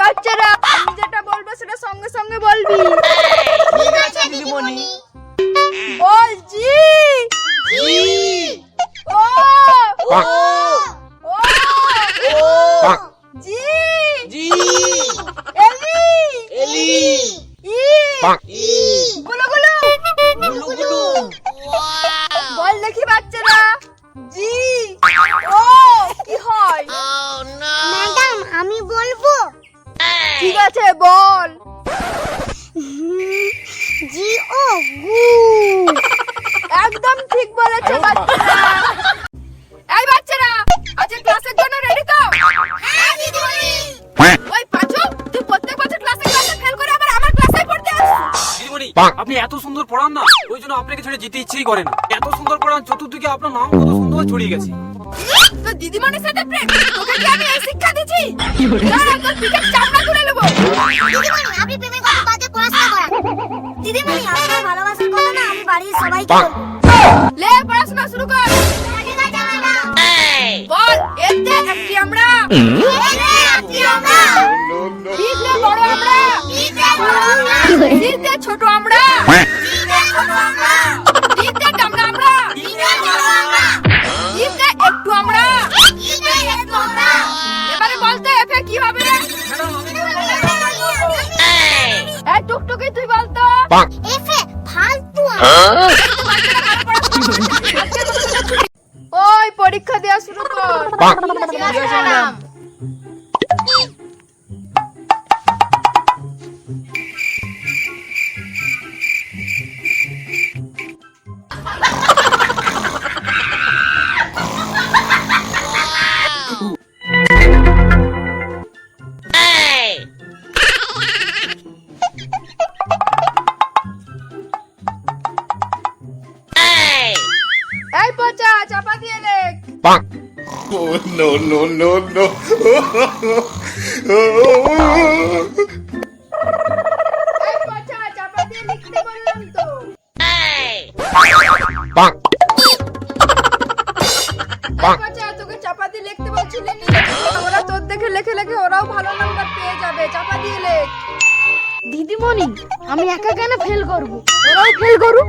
বাচ্চারা আমি যেটা বলব সেটা সঙ্গে সঙ্গে বলবি। ঠিক আছে বল। জি ও গু একদম ঠিক বলেছে বাচ্চারা। এই বাচ্চারা আজকে ক্লাসের জন্য রেডি তো? হ্যাঁ দিদিমণি ওই পাঁচু তুই প্রত্যেক বছর ক্লাসে ক্লাসে ফেল করে আবার আমার ক্লাসে পড়তে দিদিমণি আপনি এত সুন্দর পড়ান না ওই জন্য আপনাকে ছেড়ে যেতে ইচ্ছেই করে না। এত সুন্দর পড়ান চতুর্দিকে আপনার নাম কত সুন্দর ছড়িয়ে গেছে। তো দিদিমণির সাথে প্রেম তোকে কি আমি এই শিক্ষা দিচ্ছি? দাঁড়া তোর পিঠের চামড়া তুলে নেব দিদিমণি আপনি প্রেমে কত বাজে পড়াশোনা করেন দিদিমণি আপনার ভালোবাসার কথা না আমি বাড়ির সবাইকে লে পড়াশোনা শুরু কর। বল এতে একটি আমরা। এরে আপনি আমরা। বড় আমরা। বড় আমরা। ছোট আমরা। টুকটুকি তুই বলতো এফে ফালতু ওই পরীক্ষা দেওয়া শুরু কর। পচা চাপা দিয়ে লেখ Oh no no no no! এই পচা চাপা দিয়ে লিখতে বললাম তো। এই পচা তোকে চাপা দিয়ে লিখতে বলছিলি নি? ওরা তোর দেখে লেখে লেখে ওরাও ভালো নাম্বার পেয়ে যাবে। চাপা দিয়ে লেখ। দিদিমণি আমি একা কেন ফেল করব? ওরাও ফেল করুক?